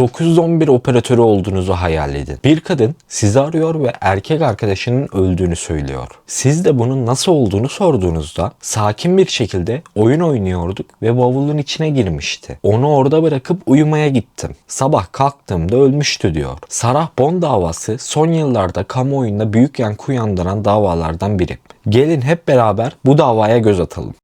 911 operatörü olduğunuzu hayal edin. Bir kadın sizi arıyor ve erkek arkadaşının öldüğünü söylüyor. Siz de bunun nasıl olduğunu sorduğunuzda sakin bir şekilde oyun oynuyorduk ve bavulun içine girmişti. Onu orada bırakıp uyumaya gittim. Sabah kalktığımda ölmüştü diyor. Sarah Bond davası son yıllarda kamuoyunda büyük yankı uyandıran davalardan biri. Gelin hep beraber bu davaya göz atalım.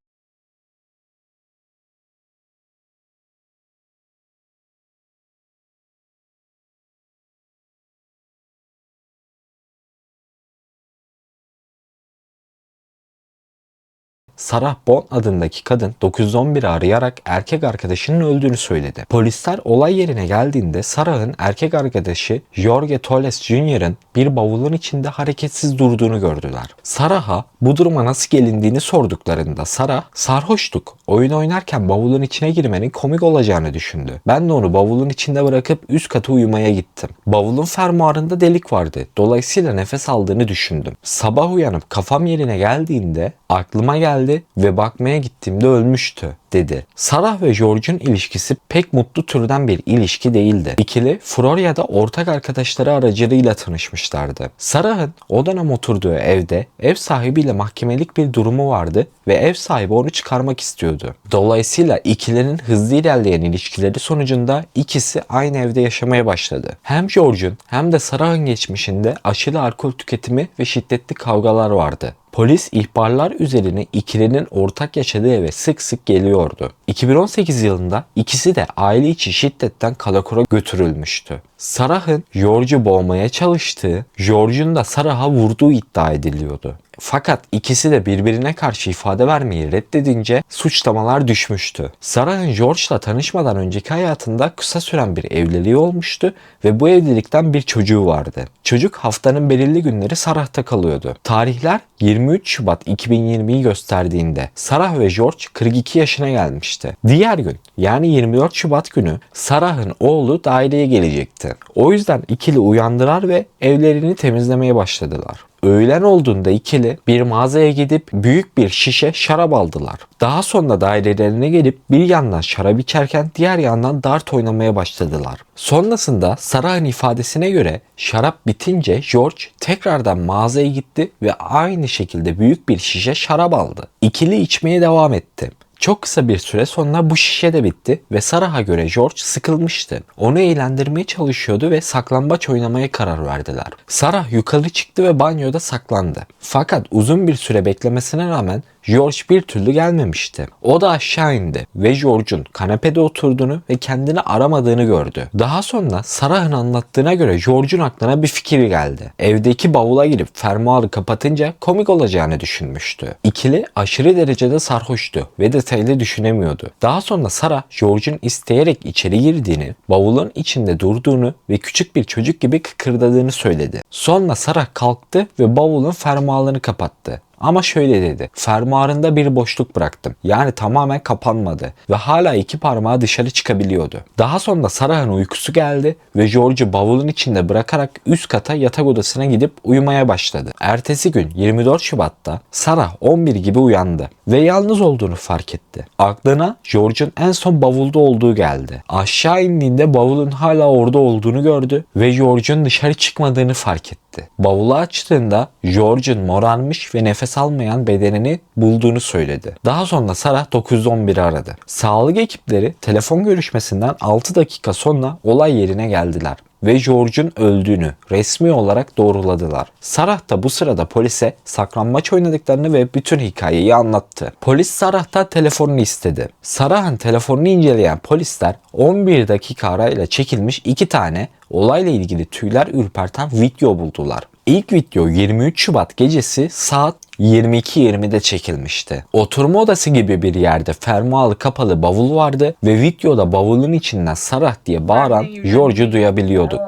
Sarah Bond adındaki kadın 911'i arayarak erkek arkadaşının öldüğünü söyledi. Polisler olay yerine geldiğinde Sarah'ın erkek arkadaşı Jorge Toles Jr.'ın bir bavulun içinde hareketsiz durduğunu gördüler. Sarah'a bu duruma nasıl gelindiğini sorduklarında Sarah sarhoştuk. Oyun oynarken bavulun içine girmenin komik olacağını düşündü. Ben de onu bavulun içinde bırakıp üst kata uyumaya gittim. Bavulun fermuarında delik vardı. Dolayısıyla nefes aldığını düşündüm. Sabah uyanıp kafam yerine geldiğinde aklıma geldi ve bakmaya gittiğimde ölmüştü dedi. Sarah ve George'un ilişkisi pek mutlu türden bir ilişki değildi. İkili Florya'da ortak arkadaşları aracılığıyla tanışmışlardı. Sarah'ın o dönem oturduğu evde ev sahibiyle mahkemelik bir durumu vardı ve ev sahibi onu çıkarmak istiyordu. Dolayısıyla ikilinin hızlı ilerleyen ilişkileri sonucunda ikisi aynı evde yaşamaya başladı. Hem George'un hem de Sarah'ın geçmişinde aşırı alkol tüketimi ve şiddetli kavgalar vardı. Polis ihbarlar üzerine ikilinin ortak yaşadığı eve sık sık geliyordu. 2018 yılında ikisi de aile içi şiddetten kalakora götürülmüştü. Sarah'ın George'u boğmaya çalıştığı, George'un da Sarah'a vurduğu iddia ediliyordu. Fakat ikisi de birbirine karşı ifade vermeyi reddedince suçlamalar düşmüştü. Sarah'ın George'la tanışmadan önceki hayatında kısa süren bir evliliği olmuştu ve bu evlilikten bir çocuğu vardı. Çocuk haftanın belirli günleri Sarah'ta kalıyordu. Tarihler 23 Şubat 2020'yi gösterdiğinde Sarah ve George 42 yaşına gelmişti. Diğer gün yani 24 Şubat günü Sarah'ın oğlu daireye gelecekti. O yüzden ikili uyandılar ve evlerini temizlemeye başladılar. Öğlen olduğunda ikili bir mağazaya gidip büyük bir şişe şarap aldılar. Daha sonra dairelerine gelip bir yandan şarap içerken diğer yandan dart oynamaya başladılar. Sonrasında Sarah'ın ifadesine göre şarap bitince George tekrardan mağazaya gitti ve aynı şekilde büyük bir şişe şarap aldı. İkili içmeye devam etti. Çok kısa bir süre sonra bu şişe de bitti ve Sarah'a göre George sıkılmıştı. Onu eğlendirmeye çalışıyordu ve saklambaç oynamaya karar verdiler. Sarah yukarı çıktı ve banyoda saklandı. Fakat uzun bir süre beklemesine rağmen George bir türlü gelmemişti. O da aşağı indi ve George'un kanepede oturduğunu ve kendini aramadığını gördü. Daha sonra Sarah'ın anlattığına göre George'un aklına bir fikir geldi. Evdeki bavula girip fermuarı kapatınca komik olacağını düşünmüştü. İkili aşırı derecede sarhoştu ve detaylı düşünemiyordu. Daha sonra Sarah George'un isteyerek içeri girdiğini, bavulun içinde durduğunu ve küçük bir çocuk gibi kıkırdadığını söyledi. Sonra Sarah kalktı ve bavulun fermuarını kapattı. Ama şöyle dedi. Fermuarında bir boşluk bıraktım. Yani tamamen kapanmadı ve hala iki parmağı dışarı çıkabiliyordu. Daha sonra Sarah'ın uykusu geldi ve George'u bavulun içinde bırakarak üst kata yatak odasına gidip uyumaya başladı. Ertesi gün 24 Şubat'ta Sarah 11 gibi uyandı ve yalnız olduğunu fark etti. Aklına George'un en son bavulda olduğu geldi. Aşağı indiğinde bavulun hala orada olduğunu gördü ve George'un dışarı çıkmadığını fark etti. Bavulu açtığında George'un morarmış ve nefes almayan bedenini bulduğunu söyledi. Daha sonra Sarah 911'i aradı. Sağlık ekipleri telefon görüşmesinden 6 dakika sonra olay yerine geldiler ve George'un öldüğünü resmi olarak doğruladılar. Sarah da bu sırada polise saklanmaç oynadıklarını ve bütün hikayeyi anlattı. Polis Sarah'tan telefonunu istedi. Sarah'ın telefonunu inceleyen polisler 11 dakika arayla çekilmiş iki tane olayla ilgili tüyler ürperten video buldular. İlk video 23 Şubat gecesi saat 22.20'de çekilmişti. Oturma odası gibi bir yerde fermuarlı kapalı bavul vardı ve videoda bavulun içinden Sarah diye bağıran George'u duyabiliyorduk.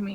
me.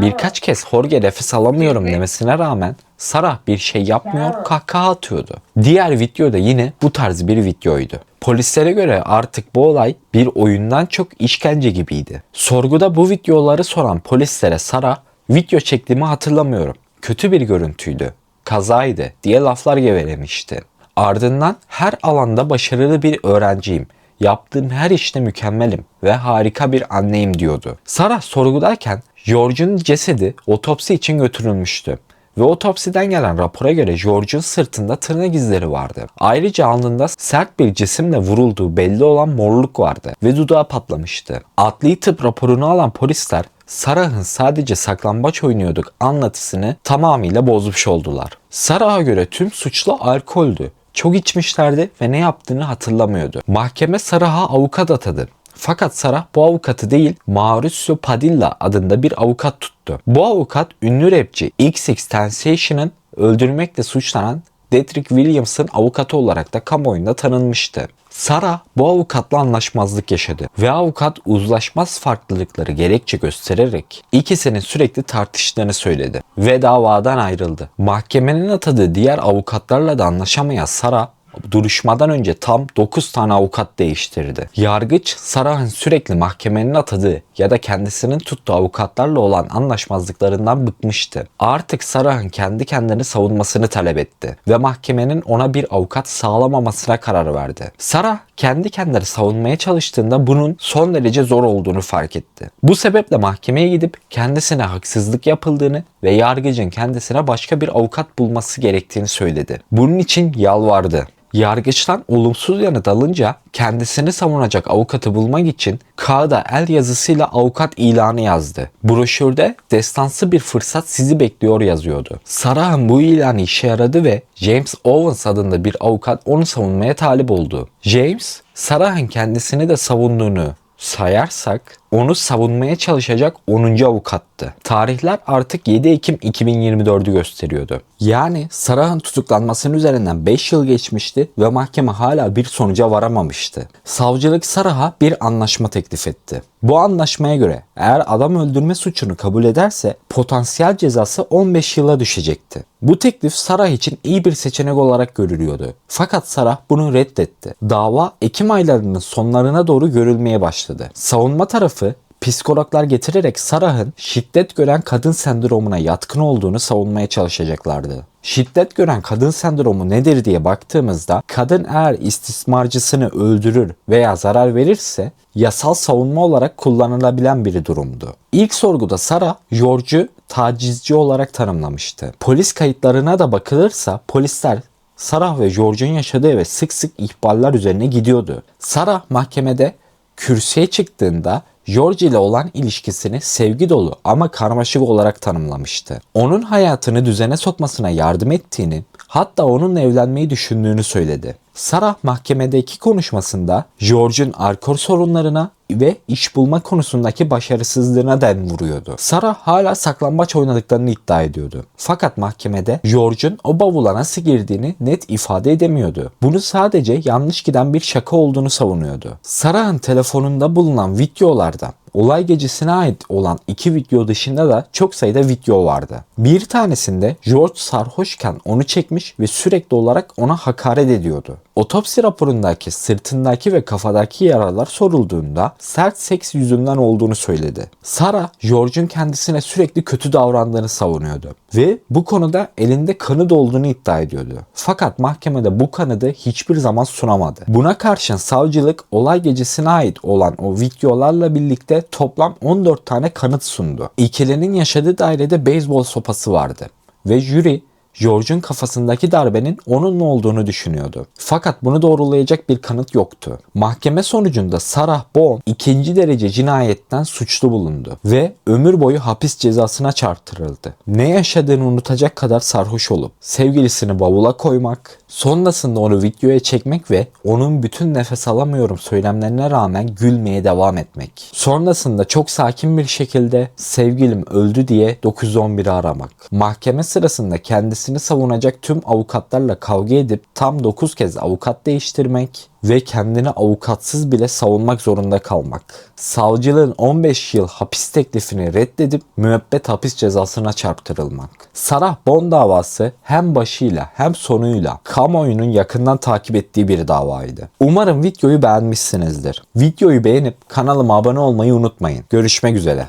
Birkaç kez Jorge nefes alamıyorum demesine rağmen Sarah bir şey yapmıyor, kahkaha atıyordu. Diğer video da yine bu tarz bir videoydu. Polislere göre artık bu olay bir oyundan çok işkence gibiydi. Sorguda bu videoları soran polislere Sarah, video çektiğimi hatırlamıyorum. Kötü bir görüntüydü. Kazaydı diye laflar gevelemişti. Ardından her alanda başarılı bir öğrenciyim. Yaptığım her işte mükemmelim ve harika bir anneyim diyordu. Sarah sorgudayken George'un cesedi otopsi için götürülmüştü. Ve otopsiden gelen rapora göre George'un sırtında tırnak izleri vardı. Ayrıca alnında sert bir cisimle vurulduğu belli olan morluk vardı ve dudağı patlamıştı. Adli tıp raporunu alan polisler Sarah'ın sadece saklambaç oynuyorduk anlatısını tamamıyla bozmuş oldular. Sarah'a göre tüm suçlu alkoldü. Çok içmişlerdi ve ne yaptığını hatırlamıyordu. Mahkeme Sarah'a avukat atadı. Fakat Sarah bu avukatı değil Mauricio Padilla adında bir avukat tuttu. Bu avukat ünlü rapçi XX Tentacion'ın öldürmekle suçlanan Detrick Williams'ın avukatı olarak da kamuoyunda tanınmıştı. Sarah bu avukatla anlaşmazlık yaşadı ve avukat uzlaşmaz farklılıkları gerekçe göstererek ikisinin sürekli tartıştığını söyledi ve davadan ayrıldı. Mahkemenin atadığı diğer avukatlarla da anlaşamayan Sarah duruşmadan önce tam 9 tane avukat değiştirdi. Yargıç Sarah'ın sürekli mahkemenin atadığı ya da kendisinin tuttuğu avukatlarla olan anlaşmazlıklarından bıkmıştı. Artık Sarah'ın kendi kendini savunmasını talep etti ve mahkemenin ona bir avukat sağlamamasına karar verdi. Sarah kendi kendini savunmaya çalıştığında bunun son derece zor olduğunu fark etti. Bu sebeple mahkemeye gidip kendisine haksızlık yapıldığını ve yargıcın kendisine başka bir avukat bulması gerektiğini söyledi. Bunun için yalvardı. Yargıçtan olumsuz yanıt alınca kendisini savunacak avukatı bulmak için kağıda el yazısıyla avukat ilanı yazdı. Broşürde destansı bir fırsat sizi bekliyor yazıyordu. Sarah'ın bu ilanı işe yaradı ve James Owens adında bir avukat onu savunmaya talip oldu. James, Sarah'ın kendisini de savunduğunu sayarsak onu savunmaya çalışacak 10. avukattı. Tarihler artık 7 Ekim 2024'ü gösteriyordu. Yani Sarah'ın tutuklanmasının üzerinden 5 yıl geçmişti ve mahkeme hala bir sonuca varamamıştı. Savcılık Sarah'a bir anlaşma teklif etti. Bu anlaşmaya göre eğer adam öldürme suçunu kabul ederse potansiyel cezası 15 yıla düşecekti. Bu teklif Sarah için iyi bir seçenek olarak görülüyordu. Fakat Sarah bunu reddetti. Dava Ekim aylarının sonlarına doğru görülmeye başladı. Savunma tarafı psikologlar getirerek Sarah'ın şiddet gören kadın sendromuna yatkın olduğunu savunmaya çalışacaklardı. Şiddet gören kadın sendromu nedir diye baktığımızda kadın eğer istismarcısını öldürür veya zarar verirse yasal savunma olarak kullanılabilen bir durumdu. İlk sorguda Sarah, George'u tacizci olarak tanımlamıştı. Polis kayıtlarına da bakılırsa polisler Sarah ve George'un yaşadığı eve sık sık ihbarlar üzerine gidiyordu. Sarah mahkemede kürsüye çıktığında George ile olan ilişkisini sevgi dolu ama karmaşık olarak tanımlamıştı. Onun hayatını düzene sokmasına yardım ettiğini, hatta onunla evlenmeyi düşündüğünü söyledi. Sarah mahkemedeki konuşmasında George'un alkol sorunlarına ve iş bulma konusundaki başarısızlığına den vuruyordu. Sarah hala saklambaç oynadıklarını iddia ediyordu. Fakat mahkemede George'un o bavula nasıl girdiğini net ifade edemiyordu. Bunu sadece yanlış giden bir şaka olduğunu savunuyordu. Sarah'ın telefonunda bulunan videolarda olay gecesine ait olan iki video dışında da çok sayıda video vardı. Bir tanesinde George sarhoşken onu çekmiş ve sürekli olarak ona hakaret ediyordu. Otopsi raporundaki sırtındaki ve kafadaki yaralar sorulduğunda sert seks yüzünden olduğunu söyledi. Sarah, George'un kendisine sürekli kötü davrandığını savunuyordu ve bu konuda elinde kanıt olduğunu iddia ediyordu. Fakat mahkemede bu kanıdı hiçbir zaman sunamadı. Buna karşın savcılık olay gecesine ait olan o videolarla birlikte toplam 14 tane kanıt sundu. İkilinin yaşadığı dairede beyzbol sopası vardı ve jüri George'un kafasındaki darbenin onunla olduğunu düşünüyordu. Fakat bunu doğrulayacak bir kanıt yoktu. Mahkeme sonucunda Sarah Bohm ikinci derece cinayetten suçlu bulundu ve ömür boyu hapis cezasına çarptırıldı. Ne yaşadığını unutacak kadar sarhoş olup sevgilisini bavula koymak, sonrasında onu videoya çekmek ve onun bütün nefes alamıyorum söylemlerine rağmen gülmeye devam etmek. Sonrasında çok sakin bir şekilde sevgilim öldü diye 911'i aramak. Mahkeme sırasında kendisini savunacak tüm avukatlarla kavga edip tam 9 kez avukat değiştirmek ve kendini avukatsız bile savunmak zorunda kalmak. Savcılığın 15 yıl hapis teklifini reddedip müebbet hapis cezasına çarptırılmak. Sarah Bon davası hem başıyla hem sonuyla kamuoyunun yakından takip ettiği bir davaydı. Umarım videoyu beğenmişsinizdir. Videoyu beğenip kanalıma abone olmayı unutmayın. Görüşmek üzere.